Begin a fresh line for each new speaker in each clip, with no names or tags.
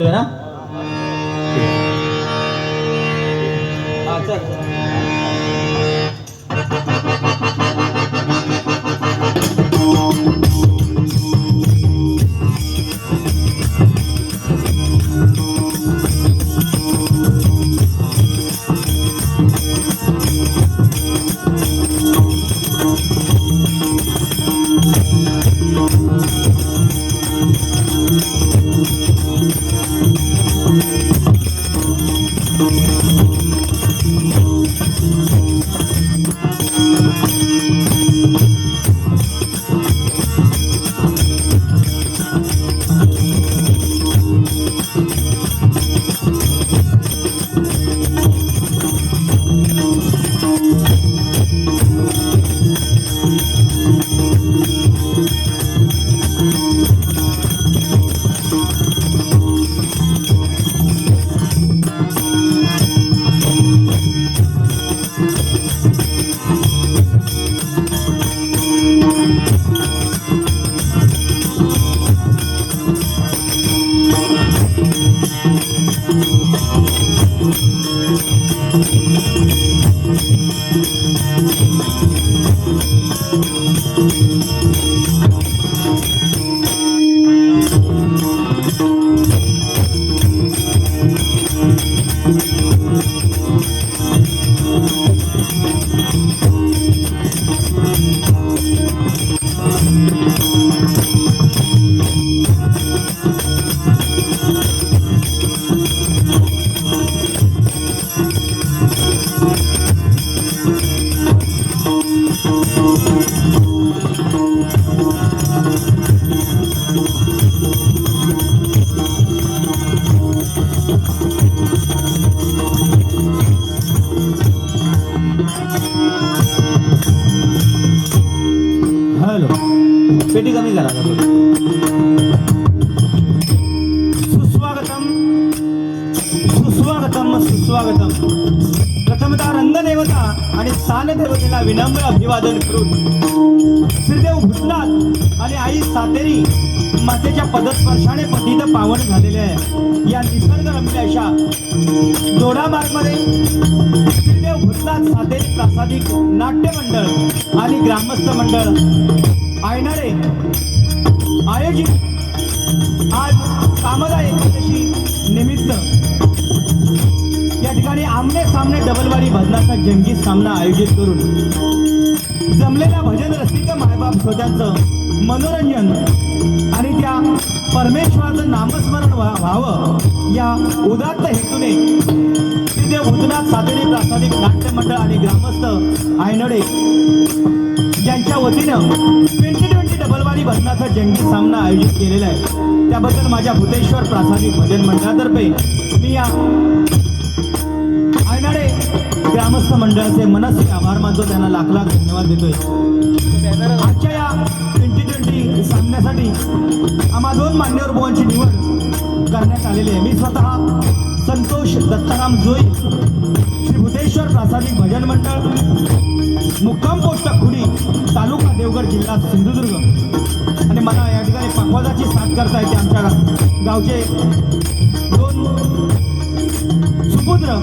ना हा चल हॅलो अभिवादन करून श्रीदेव भूतनाथ आणि आई सातेरी मातेच्या पदस्पर्शाने पतीत पावन झालेले आहे. या निसर्गरम्य अशा जोडा श्रीदेव भूतनाथ सातेरी प्रासादिक नाट्य मंडळ आणि ग्रामस्थ मंडळ आयनारे आयोजित आज कामदा एकादशी निमित्त या ठिकाणी आमने सामने डबलवारी भजनाचा जंगी सामना आयोजित करून जमलेल्या भजन रसिक मायबाप श्रोत्यांचं मनोरंजन आणि त्या परमेश्वराचं नामस्मरण व्हा- व्हावं या उदात्त हेतूने तिथे भूतनाथ साधने प्रासादिक नाट्य मंडळ आणि ग्रामस्थ आयनडे यांच्या वतीनं ट्वेंटी ट्वेंटी डबलवारी भजनाचा जंगी सामना आयोजित केलेला आहे. त्याबद्दल माझ्या भूतेश्वर प्रासादिक भजन मंडळातर्फे मी या ग्रामस्थ मंडळाचे मनस्वी आभार मानतो. त्यांना लाख लाख धन्यवाद देतोय. आजच्या या ट्वेंटी ट्वेंटी सामन्यासाठी आम्हा दोन मान्यवर बुवांची निवड करण्यात आलेली आहे. मी स्वतः संतोष दत्ताराम जोई श्री भुतेश्वर प्रासादिक भजन मंडळ मुक्काम पोस्ट खुडी तालुका देवगड जिल्हा सिंधुदुर्ग. आणि मला या ठिकाणी पकवाजाची साथ करता येते आमच्या गावचे दोन सुपुत्र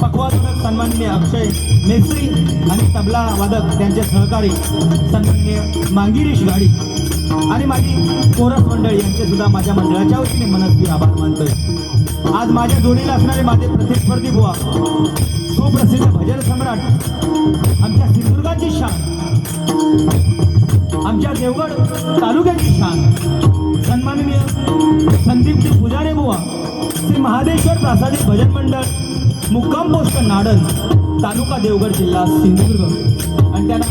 पकवादक सन्माननीय अक्षय मेस्त्री आणि तबला वादक त्यांचे सहकारी सन्माननीय मांगिरीश गाडी आणि माझी कोरस मंडळी यांचे सुद्धा माझ्या मंडळाच्या वतीने मनस्वी आभार मानतोय. आज माझ्या जोडीला असणारे माझे प्रतिस्पर्धी बुवा सुप्रसिद्ध भजन सम्राट आमच्या सिंधुदुर्गाची शान आमच्या देवगड तालुक्याची शान सन्माननीय संदीपजी पुजारे बुवा श्री महादेश्वर प्रासादिक भजन मंडळ मुक्काम पोस्ट नाडन तालुका देवगड जिल्हा सिंधुदुर्ग. आणि त्यांना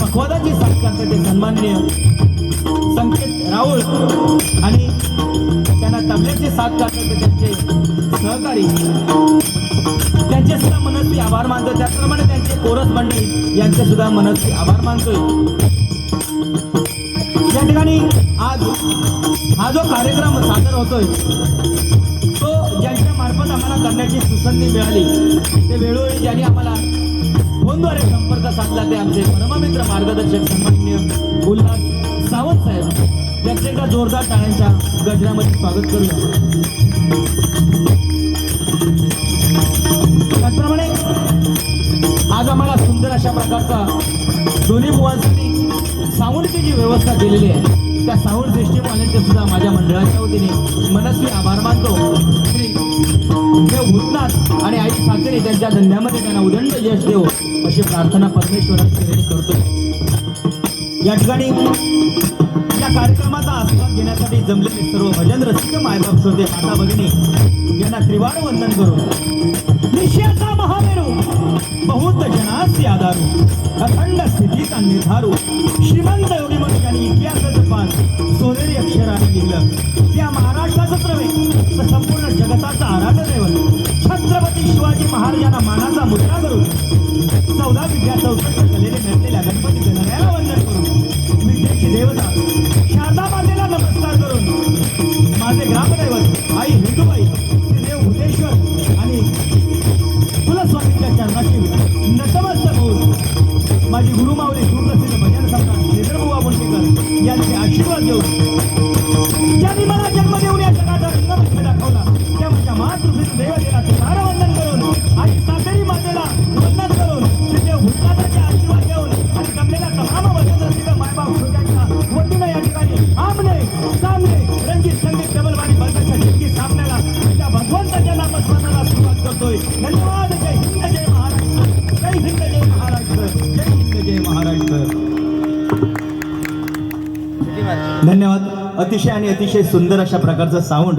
पखवादाची साथ करते ते सन्माननीय संकेत राऊळ आणि त्यांना तबल्याची साथ करते ते त्यांचे सहकारी. त्यांचे सुद्धा मनस्वी आभार मानतो त्याचप्रमाणे त्यांचे कोरस मंडळी यांचे सुद्धा मनस्वी आभार मानतोय. या ठिकाणी आज हा जो कार्यक्रम सादर होतोय तो ज्यांच्या मार्फत आम्हाला करण्याची सुसंधी मिळाली ते वेळोवेळी ज्यांनी आम्हाला फोनद्वारे संपर्क साधला ते आमचे परममित्र मार्गदर्शक सन्मान्य उल्हास सावंत साहेब यांचे एका जोरदार टाळ्यांच्या गजरामध्ये स्वागत करूया त्याचप्रमाणे आज आम्हाला सुंदर अशा प्रकारचा दोन्ही मुलांसाठी साऊंडची जी व्यवस्था केलेली आहे. त्या साऊंड सिस्टीमवाल्यांचे सुद्धा माझ्या मंडळाच्या वतीने मनस्वी आभार मानतो. श्री भूतनाथ आणि आई साखरे त्यांच्या धंद्यामध्ये त्यांना उदंड यश देव अशी प्रार्थना परमेश्वराकडे करतो या ठिकाणी या कार्यक्रमाचा आस्वाद घेण्यासाठी जमलेले सर्व भजन रसिक मायबाप श्रोते माता भगिनी यांना त्रिवार वंदन करून निश्चयाचा महामेरू बहुत जनासी आधारू अखंड स्थितीचा निर्धारू श्रीमंत योगी मोठी त्यांनी इतिहासाचं vida. अतिशय आणि अतिशय सुंदर अशा प्रकारचं साऊंड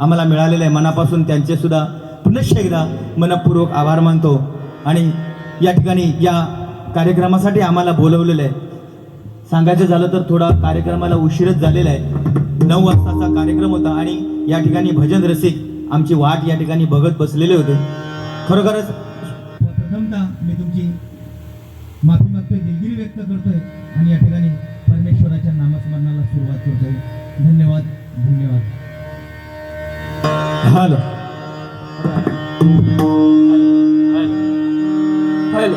आम्हाला मिळालेलं आहे. मनापासून त्यांचे सुद्धा पुनश्च एकदा मनपूर्वक आभार मानतो. आणि या ठिकाणी या कार्यक्रमासाठी आम्हाला बोलवलेलं आहे. सांगायचं झालं तर थोडा कार्यक्रमाला उशीरच झालेला आहे. नऊ वाजताचा कार्यक्रम होता आणि या ठिकाणी भजन रसिक आमची वाट या ठिकाणी बघत बसलेले होते. खरोखरच प्रथमतः मी तुमची माफी मागतोय दिलगिरी व्यक्त करतोय आणि या ठिकाणी नामस्मरणाला सुरुवात करतोय. धन्यवाद धन्यवाद. हॅलो. हॅलो.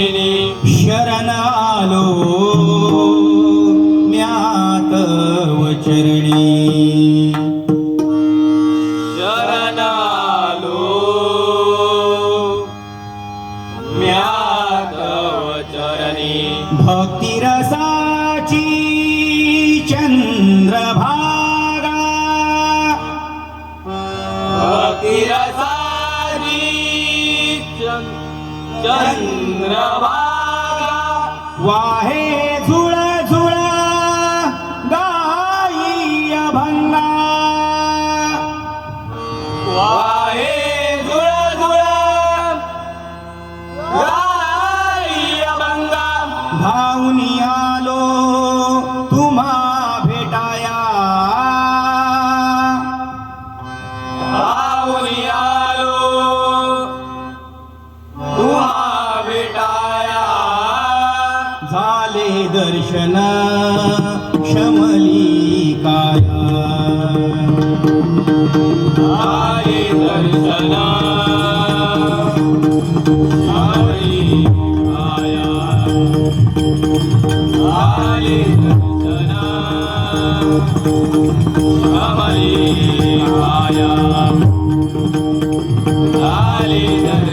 कृपेने
शरण आलो म्यात चरणी दर्शना शमली काया
आये दर्शना आये काया आये
दर्शना शमली काया आले दर्शना।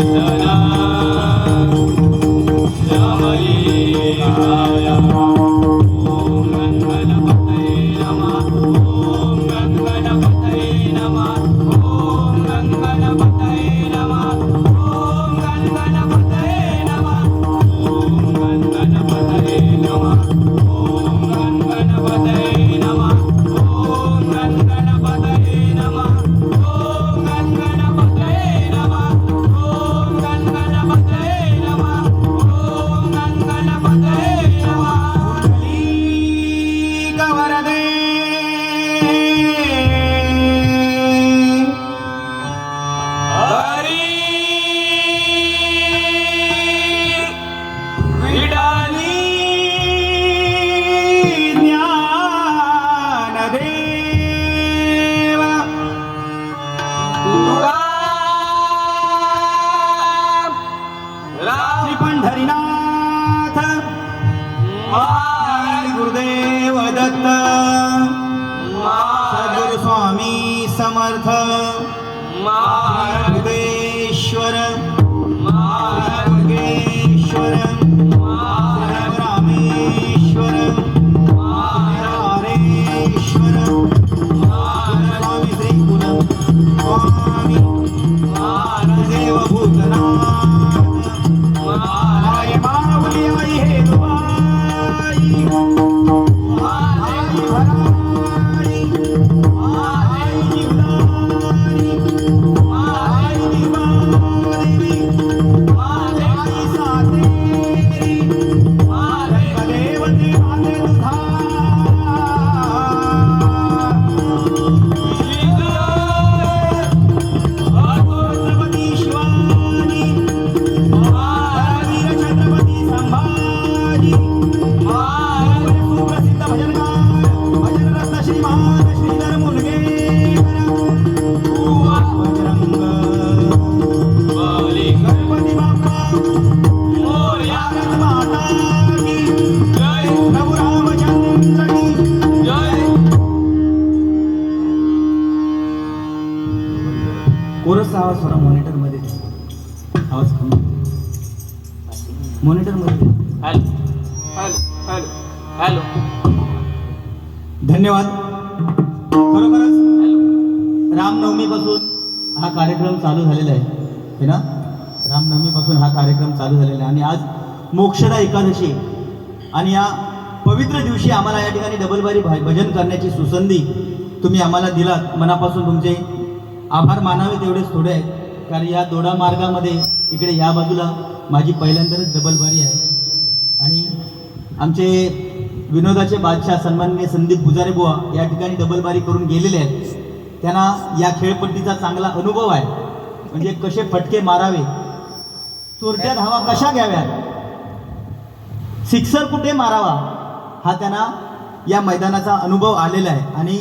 मोक्षदा एकादशी. आणि या पवित्र दिवशी आम्हाला या ठिकाणी डबलबारी भजन करण्याची सुसंधी तुम्ही आम्हाला दिलात. मनापासून तुमचे आभार मानावे तेवढेच थोडे आहेत. कारण या दोडा मार्गामध्ये इकडे या बाजूला माझी पहिल्यांदाच डबलबारी आहे. आणि आमचे विनोदाचे बादशाह सन्माननीय संदीप बुजारे बुवा या ठिकाणी डबलबारी करून गेलेले आहेत. त्यांना या खेळपट्टीचा चांगला अनुभव आहे. म्हणजे कसे फटके मारावे चोरट्या धावा कशा घ्याव्यात? सिक्सर कुठे मारावा? हा त्यांना या मैदानाचा अनुभव आलेला आहे. आणि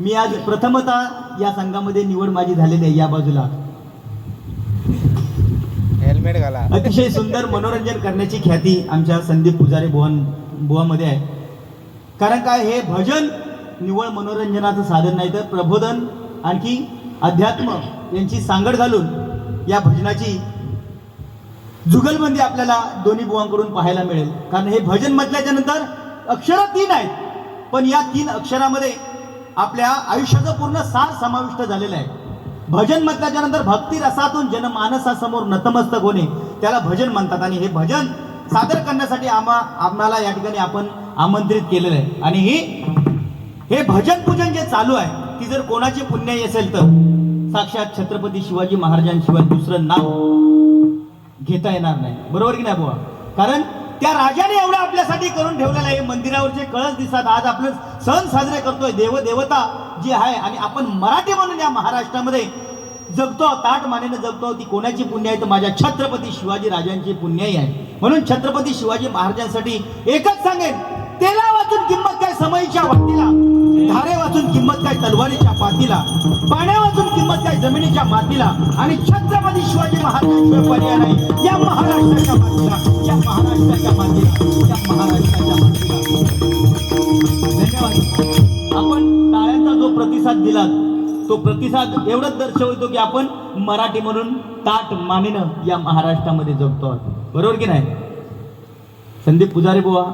मी आज प्रथमतः या संघामध्ये निवड माझी झालेली आहे या बाजूला.
हेल्मेट घाला.
अतिशय सुंदर मनोरंजन करण्याची ख्याती आमच्या संदीप पुजारे भुवन भुवामध्ये आहे. कारण काय? हे भजन निवळ मनोरंजनाचं साधन नाही तर प्रबोधन आणखी अध्यात्म यांची सांगड घालून या भजनाची जुगलबंदी आपल्याला दोन्ही बुवांकडून पाहायला मिळेल. कारण हे भजन म्हटल्याच्या नंतर अक्षरं तीन आहेत. पण या तीन अक्षरामध्ये आपल्या आयुष्याचं पूर्ण सार समाविष्ट झालेलं आहे. भजन म्हटल्याच्या नंतर भक्ती रसातून जनमानसासमोर नतमस्तक होणे त्याला भजन म्हणतात. आणि हे भजन सादर करण्यासाठी आम्हा आम्हाला या ठिकाणी आपण आमंत्रित केलेलं आहे. आणि ही हे भजन पूजन जे चालू आहे ती जर कोणाची पुण्याई असेल तर साक्षात छत्रपती शिवाजी महाराजांशिवाय दुसरं नाव घेता येणार नाही. बरोबर की नाही बुवा? कारण त्या राजाने एवढं आपल्यासाठी करून ठेवलेलं आहे. मंदिरावरचे कळस दिसतात. आज आपलं सण साजरे करतोय. देव देवता जी आहे आणि आपण मराठी म्हणून या महाराष्ट्रामध्ये जगतो ताट मानेनं जगतो. ती कोणाची पुण्य आहे? तर माझ्या छत्रपती शिवाजी राजांची पुण्याई आहे. म्हणून छत्रपती शिवाजी महाराजांसाठी एकच सांगेन तेला वाचून किंमत काय? समईच्या वाटीला. धारे वाचून किंमत काय तलवारीच्या पातीला पाण्या वाचून किंमत काय जमिनीच्या मातीला आणि छत्रपती शिवाजी महाराजांशिवाय पर्याय नाही. या महाराष्ट्राच्या मातीला या महाराष्ट्राच्या मातीला या महाराष्ट्राच्या मातीला. धन्यवाद. आपण टाळ्यांचा जो प्रतिसाद दिला तो प्रतिसाद एवढंच दर्शवतो की आपण मराठी म्हणून ताट मानेनं या महाराष्ट्रामध्ये जगतो आहोत. बरोबर की नाही? संदीप पुजारी बुवा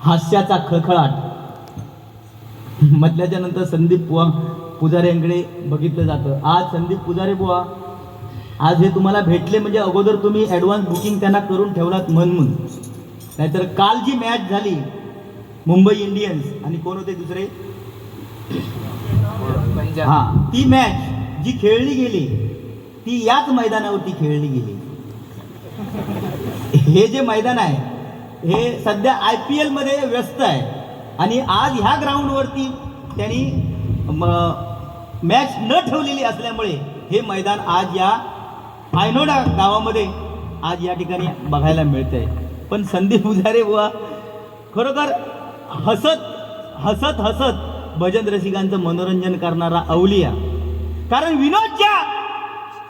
हास्याचा खळखळाट. म्हटल्याच्या नंतर संदीप बुवा पुजारी यांकडे बघितलं जातं. आज संदीप पुजारी बुवा आज हे तुम्हाला भेटले म्हणजे अगोदर तुम्ही ॲडव्हान्स बुकिंग त्यांना करून ठेवलात म्हणून. नाहीतर काल जी मॅच झाली मुंबई इंडियन्स आणि कोण होते दुसरे? हा ती मॅच जी खेळली गेली ती याच मैदानावरती खेळली गेली. हे जे मैदान आहे हे सध्या आय पी एलमध्ये व्यस्त आहे. आणि आज ह्या ग्राउंडवरती त्यांनी मॅच न ठेवलेली असल्यामुळे हे मैदान आज या आयनोडा गावामध्ये आज या ठिकाणी बघायला मिळते पण संदीप उजारे बुवा खरोखर हसत हसत हसत भजन रसिकांचं मनोरंजन करणारा अवलिया. कारण विनोद ज्या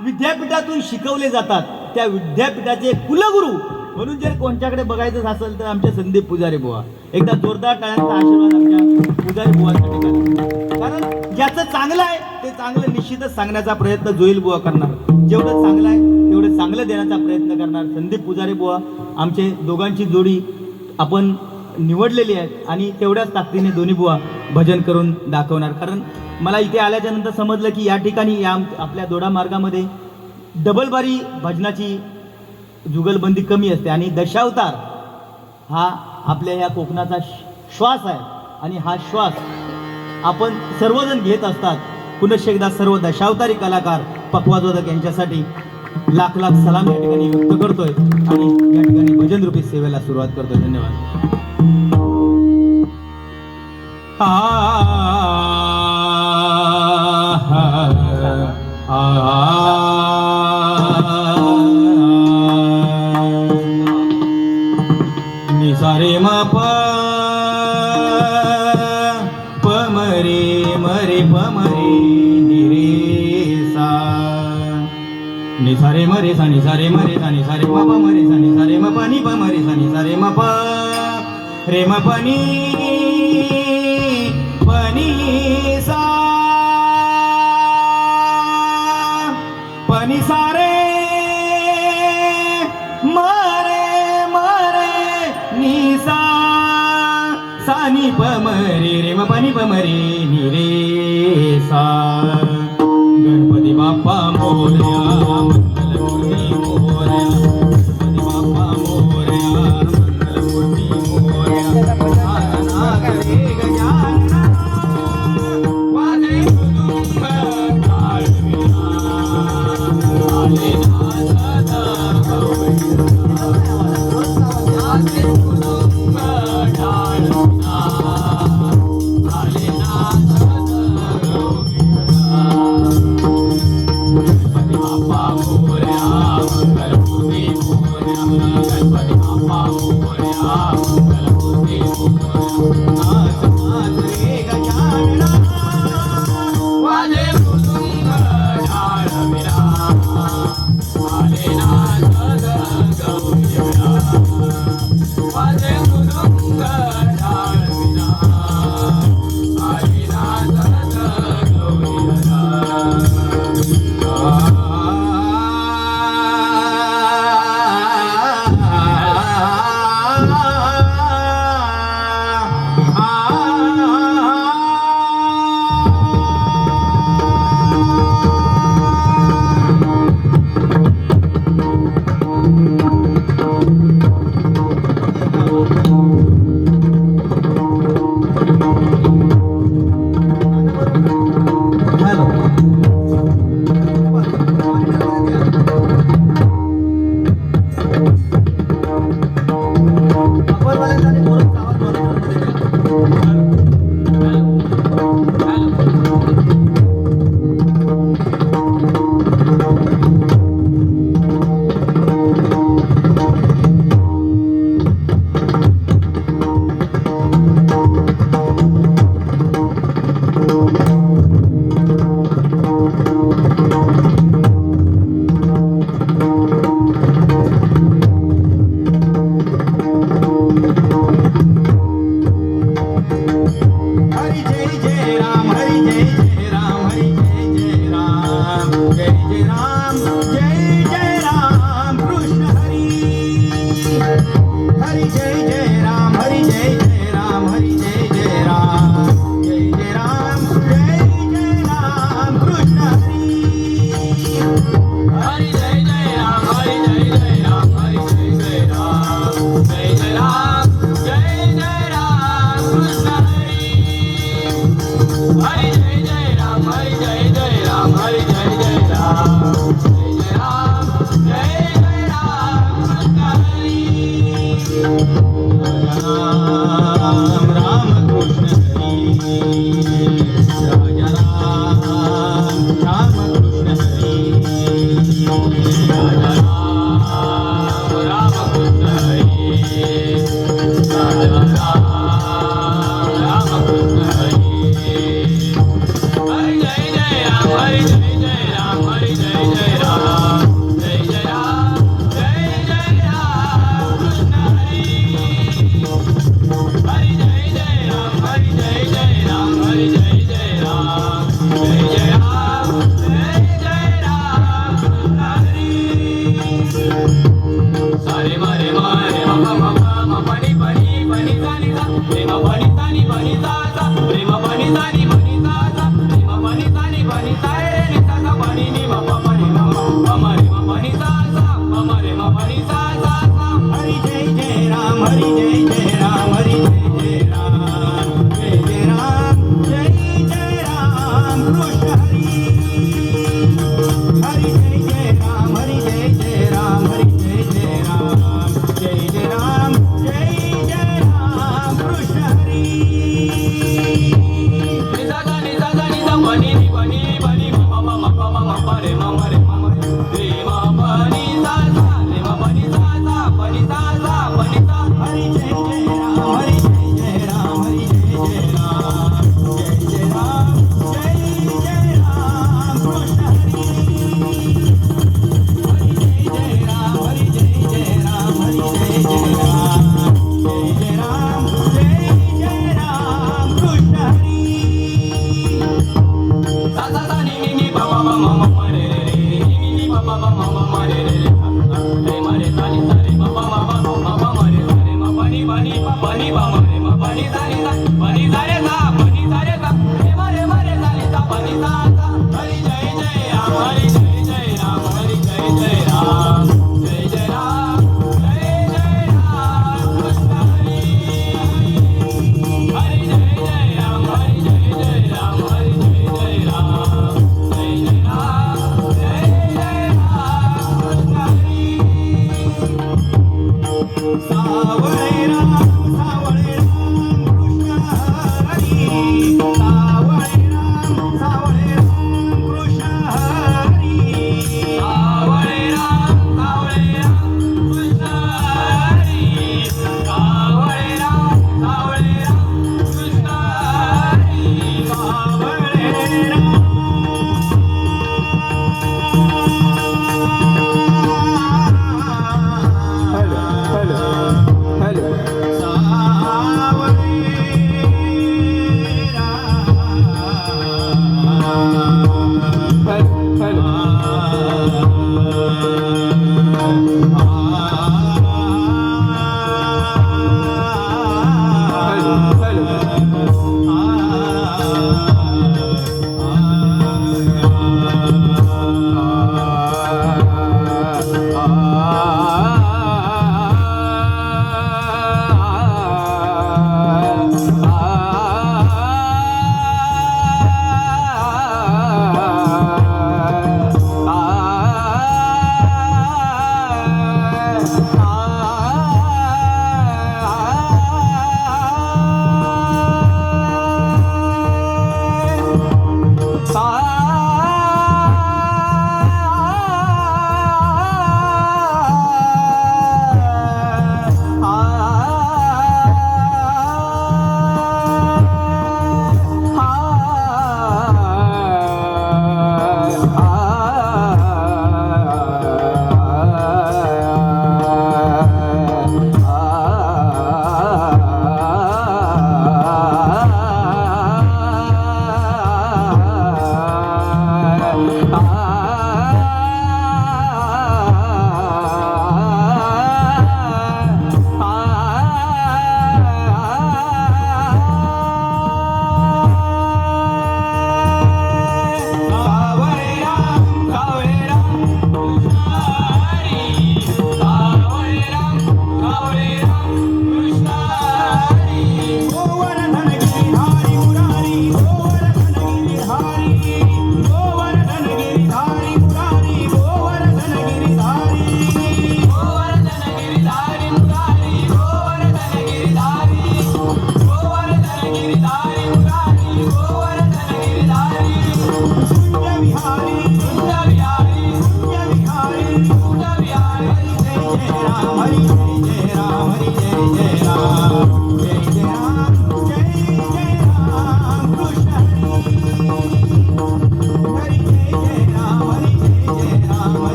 विद्यापीठातून शिकवले जातात. त्या विद्यापीठाचे कुलगुरू म्हणून जर कोणत्याकडे बघायचं असेल तर आमच्या संदीप पुजारी बुवा. एकदा जोरदार टाळ्यांचा आशीर्वाद आमच्या पुजारी बुवासाठी करा कारण ज्याचं चांगलं आहे ते चांगलं निश्चितच सांगण्याचा प्रयत्न जोईल बुवा करणार. जेवढं चांगलं आहे तेवढं चांगलं देण्याचा प्रयत्न करणार संदीप पुजारी बुवा. आमचे दोघांची जोडी आपण निवडलेली आहे आणि तेवढ्याच ताकदीने दोन्ही बुवा भजन करून दाखवणार. कारण मला इथे आल्याच्यानंतर समजलं की या ठिकाणी या आपल्या दोडा मार्गामध्ये डबल बारी भजनाची जुगलबंदी कमी असते आणि दशावतार हा आपल्या या कोकणाचा श्वास आहे. आणि हा श्वास आपण सर्वजण घेत असतात. पुनश्च एकदा सर्व दशावतारी कलाकार पक्वाजोदक यांच्यासाठी लाख लाख सलाम या ठिकाणी व्यक्त करतोय. आणि या ठिकाणी भजन रूपी सेवेला सुरुवात करतोय. धन्यवाद. सारे मरे सानी सारे मरे सानी सारे म प मरे सानी सारे म प मरे सानी सारे म प रे म पनी सा प नि मरे मरे नि सानी प मरे रे म प नि मरे रे सा। गणपती बाप्पा
मोरे